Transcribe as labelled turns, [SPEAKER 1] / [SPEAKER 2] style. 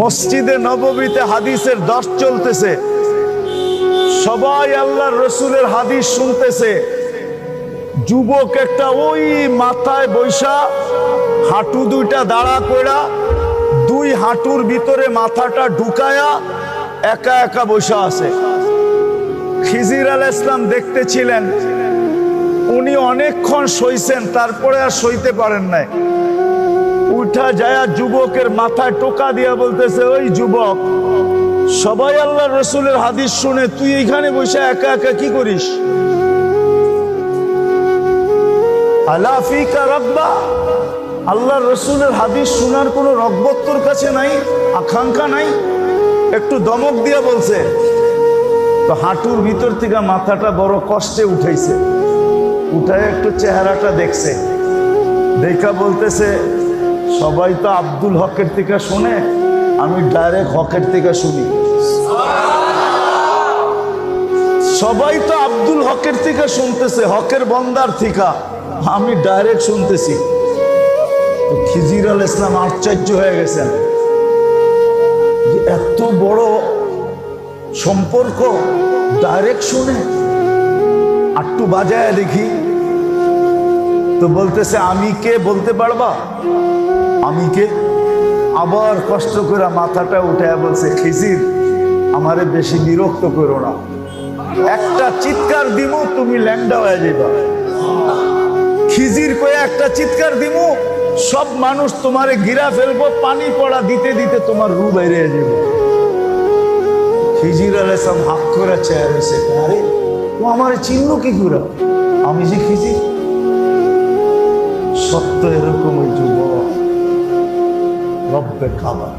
[SPEAKER 1] মসজিদে নববীতে হাদিসের দশ চলতেছে। সবাই আল্লাহ রসুলের হাদিস শুনতেছে। যুবক একটা ওই মাথায় বৈশা, হাঁটু দুইটা দাঁড়া কইরা দুই হাঁটুর ভিতরে মাথাটা ঢুকায়া একা একা বৈশা আছে। খিজির আল ইসলাম দেখতেছিলেন, উনি অনেকক্ষণ সইছেন তারপরে আর সইতে পারেন নাই। উঠা যায়া, যুবকের মাথায় টোকা দিয়া বলতেছে, ওই যুবক, সবাই আল্লাহ রসুলের হাদিস শুনে, তুই এখানে বসে একা একা কি করিস? আলাফিকা রব্বা। আল্লাহ রসুলের হাদিস শোনার কোনো রব্বত কাছে নাই, আকাঙ্ক্ষা নাই। একটু দমক দিয়া বলছে, তো হাঁটুর ভিতর থেকে মাথাটা বড় কষ্টে উঠাইছে। উঠায় একটু চেহারাটা দেখছে। দেখা বলতেছে সবাই তো আব্দুল হকের থেকে শুনে, আমি ডাইরেক্ট হকের থেকে শুনি। সবাই তো আব্দুল হকের থেকে শুনতেছে, হকের বন্দার থিকা। আমি ডাইরেক্ট শুনতেছি। তো খিজির আল ইসলাম আশ্চর্য হয়ে গেছেন। যে এত বড় সম্পর্ক ডাইরেক্ট শুনে, আটটু বাজায় দেখি। তো বলতেছে, আমি কে বলতে পারবা? আমি কে? আবার কষ্ট করে মাথাটা উঠে বলছে, খিজির, আমারে বেশি বিরক্ত করো না। একটা চিৎকার দিমু, তুমি ল্যাংডা হয়ে যাবা খিজির কয়ে একটা চিৎকার দিমু, সব মানুষ তোমারে গিরা ফেলব, পানি পড়া দিতে দিতে তোমার রু বাইরে যাব খিজির আলে সব হাত করে চেয়ার হয়েছে আরে, ও আমার চিহ্ন কি করে? আমি যে খিজির। সত্য এরকম যুবক। রব্বে খাবার